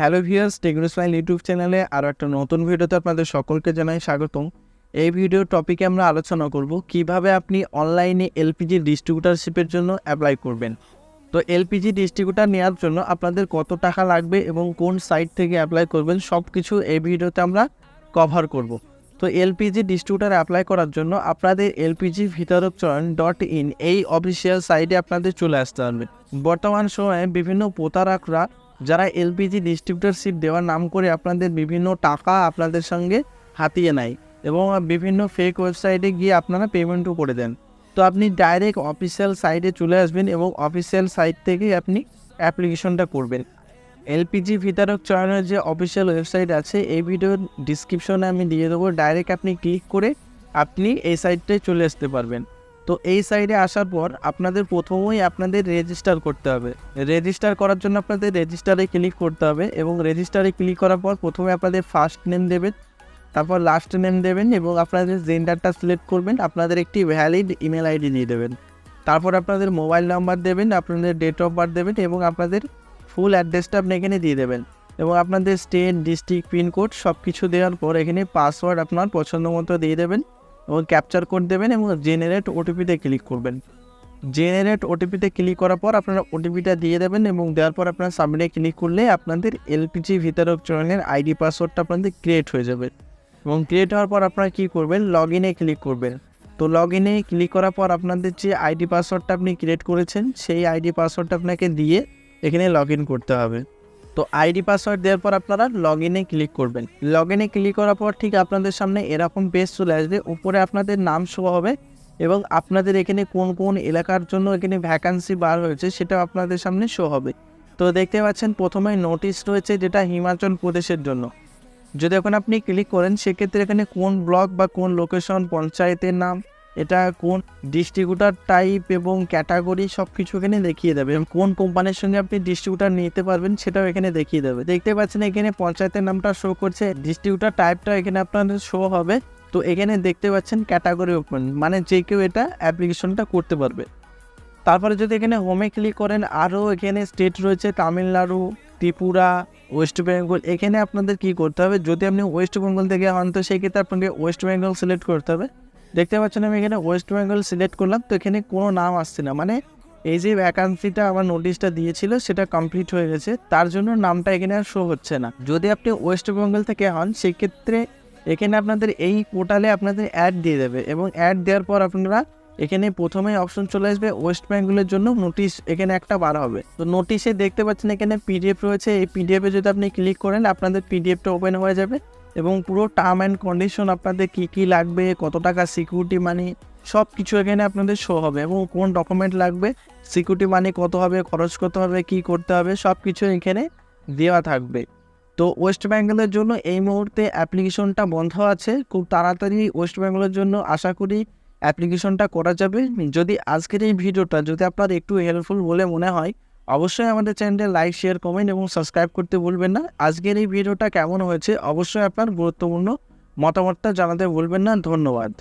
Hello viewers টেকনোস্মাইল YouTube চ্যানেলে আরও একটা নতুন ভিডিওতে আপনাদের সকলকে জানাই স্বাগতম। এই ভিডিও টপিকে আমরা আলোচনা করব, কীভাবে আপনি অনলাইনে এলপিজি ডিস্ট্রিবিউটারশিপের জন্য অ্যাপ্লাই করবেন। তো এলপিজি ডিস্ট্রিবিউটার নেওয়ার জন্য আপনাদের কত টাকা লাগবে এবং কোন সাইট থেকে অ্যাপ্লাই করবেন সব কিছু এই ভিডিওতে আমরা কভার করব। তো এলপিজি ডিস্ট্রিবিউটার অ্যাপ্লাই করার জন্য আপনাদের এলপিজি বিতরক চয়ন ডট ইন এই অফিসিয়াল সাইটে আপনাদের চলে আসতে হবে। বর্তমান সময়ে বিভিন্ন প্রতারকরা যারা এলপিজি ডিস্ট্রিবিউটারশিপ দেওয়ার নাম করে আপনাদের বিভিন্ন টাকা আপনাদের সঙ্গে হাতিয়ে নেয় এবং বিভিন্ন ফেক ওয়েবসাইটে গিয়ে আপনারা পেমেন্টও করে দেন। তো আপনি ডাইরেক্ট অফিসিয়াল সাইটে চলে আসবেন এবং অফিসিয়াল সাইট থেকে আপনি অ্যাপ্লিকেশনটা করবেন। এলপিজি বিতরক চয়নের যে অফিসিয়াল ওয়েবসাইট আছে, এই ভিডিওর ডিসক্রিপশনে আমি দিয়ে দেবো। ডাইরেক্ট আপনি ক্লিক করে আপনি এই সাইটটায় চলে আসতে পারবেন। তো এই সাইডে আসার পর আপনাদের প্রথমেই আপনাদের রেজিস্টার করতে হবে। রেজিস্টার করার জন্য আপনাদের রেজিস্টারে ক্লিক করতে হবে এবং রেজিস্টারে ক্লিক করার পর প্রথমে আপনাদের ফার্স্ট নেম দেবেন, তারপর লাস্ট নেম দেবেন এবং আপনাদের জেন্ডারটা সিলেক্ট করবেন, আপনাদের একটি ভ্যালিড ইমেল আইডি দিয়ে দেবেন। তারপর আপনাদের মোবাইল নাম্বার দেবেন, আপনাদের ডেট অফ বার্থ দেবেন এবং আপনাদের ফুল অ্যাড্রেসটা আপনি এখানে দিয়ে দেবেন। এবং আপনাদের স্টেট ডিস্ট্রিক্ট পিনকোড সব কিছু দেওয়ার পর এখানে পাসওয়ার্ড আপনার পছন্দ মতো দিয়ে দেবেন। এবং ক্যাপচার কোড দেবেন এবং জেনারেট ওটিপিতে ক্লিক করবেন। জেনারেট ওটিপিতে ক্লিক করার পর আপনারা ওটিপিটা দিয়ে দেবেন এবং দেওয়ার পর আপনারা সাবমিটে ক্লিক করলে আপনাদের এলপিজি বিতরক চয়নের আইডি পাসওয়ার্ডটা আপনাদের ক্রিয়েট হয়ে যাবে। এবং ক্রিয়েট হওয়ার পর আপনারা কী করবেন? লগ ইনে ক্লিক করবেন। তো লগ ইনে ক্লিক করার পর আপনাদের যে আইডি পাসওয়ার্ডটা আপনি ক্রিয়েট করেছেন, সেই আইডি পাসওয়ার্ডটা আপনাকে দিয়ে এখানে লগ করতে হবে। তো আইডি পাসওয়ার্ড দেওয়ার পর আপনারা লগ ইনে ক্লিক করবেন। লগ ইনে ক্লিক করার পর ঠিক আপনাদের সামনে এরকম পেজ চলে আসবে। উপরে আপনাদের নাম শো হবে এবং আপনাদের এখানে কোন কোন এলাকার জন্য এখানে ভ্যাকান্সি বার হয়েছে সেটা আপনাদের সামনে শো হবে। তো দেখতে পাচ্ছেন প্রথমে নোটিশ রয়েছে যেটা হিমাচল প্রদেশের জন্য। যদি এখন আপনি ক্লিক করেন, সেক্ষেত্রে এখানে কোন ব্লক বা কোন লোকেশন পঞ্চায়েতের নাম এটা কোন ডিস্ট্রিবিউটার টাইপ এবং ক্যাটাগরি সব কিছু এখানে দেখিয়ে দেবে এবং কোন কোম্পানির সঙ্গে আপনি ডিস্ট্রিবিউটার নিতে পারবেন সেটাও এখানে দেখিয়ে দেবে। দেখতে পাচ্ছেন এখানে পঞ্চায়েতের নামটা শো করছে ডিস্ট্রিবিউটার টাইপটা এখানে আপনাদের শো হবে। তো এখানে দেখতে পাচ্ছেন ক্যাটাগরি ওপেন মানে যে কেউ এটা অ্যাপ্লিকেশনটা করতে পারবে। তারপরে যদি এখানে হোমে ক্লিক করেন, আরও এখানে স্টেট রয়েছে তামিলনাড়ু, ত্রিপুরা ওয়েস্ট বেঙ্গল এখানে আপনাদের কি করতে হবে? যদি আপনি ওয়েস্ট বেঙ্গল থেকে হন, তো সেক্ষেত্রে আপনাকে ওয়েস্ট বেঙ্গল সিলেক্ট করতে হবে। দেখতে পাচ্ছেন আমি এখানে ওয়েস্ট বেঙ্গল সিলেক্ট করলাম, তো এখানে কোনো নাম আসছে না। মানে এই যে ভ্যাকান্সিটা আমার নোটিশটা দিয়েছিল, সেটা কমপ্লিট হয়ে গেছে। তার জন্য নামটা এখানে আর শো হচ্ছে না। যদি আপনি ওয়েস্ট বেঙ্গল থেকে হন, সেক্ষেত্রে এখানে আপনাদের এই পোর্টালে আপনাদের অ্যাড দিয়ে দেবে এবং অ্যাড দেওয়ার পর আপনারা এখানে প্রথমে অপশন চলে আসবে ওয়েস্ট বেঙ্গলের জন্য নোটিশ এখানে একটা বার হবে। তো নোটিশে দেখতে পাচ্ছেন এখানে পিডিএফ রয়েছে। এই পিডিএফে যদি আপনি ক্লিক করেন, আপনাদের পিডিএফটা ওপেন হয়ে যাবে। এবং পুরো টার্ম অ্যান্ড কন্ডিশন আপনাদের কী কী লাগবে, কত টাকা সিকিউরিটি মানি সব কিছু এখানে আপনাদের শো হবে এবং কোন ডকুমেন্ট লাগবে সিকিউরিটি মানি কত হবে, খরচ কত হবে, কি করতে হবে সব কিছু এখানে দেওয়া থাকবে। তো ওয়েস্ট বেঙ্গলের জন্য এই মুহূর্তে অ্যাপ্লিকেশনটা বন্ধ আছে, খুব তাড়াতাড়ি ওয়েস্ট বেঙ্গলের জন্য আশা করি অ্যাপ্লিকেশনটা করা যাবে। যদি আজকের এই ভিডিওটা, যদি আপনার একটু হেল্পফুল বলে মনে হয় অবশ্যই আমাদের চ্যানেলে লাইক শেয়ার কমেন্ট এবং সাবস্ক্রাইব করতে ভুলবেন না। আজকের এই ভিডিওটা কেমন হয়েছে? অবশ্যই আপনার গুরুত্বপূর্ণ মতামতটা জানাতে ভুলবেন না। ধন্যবাদ।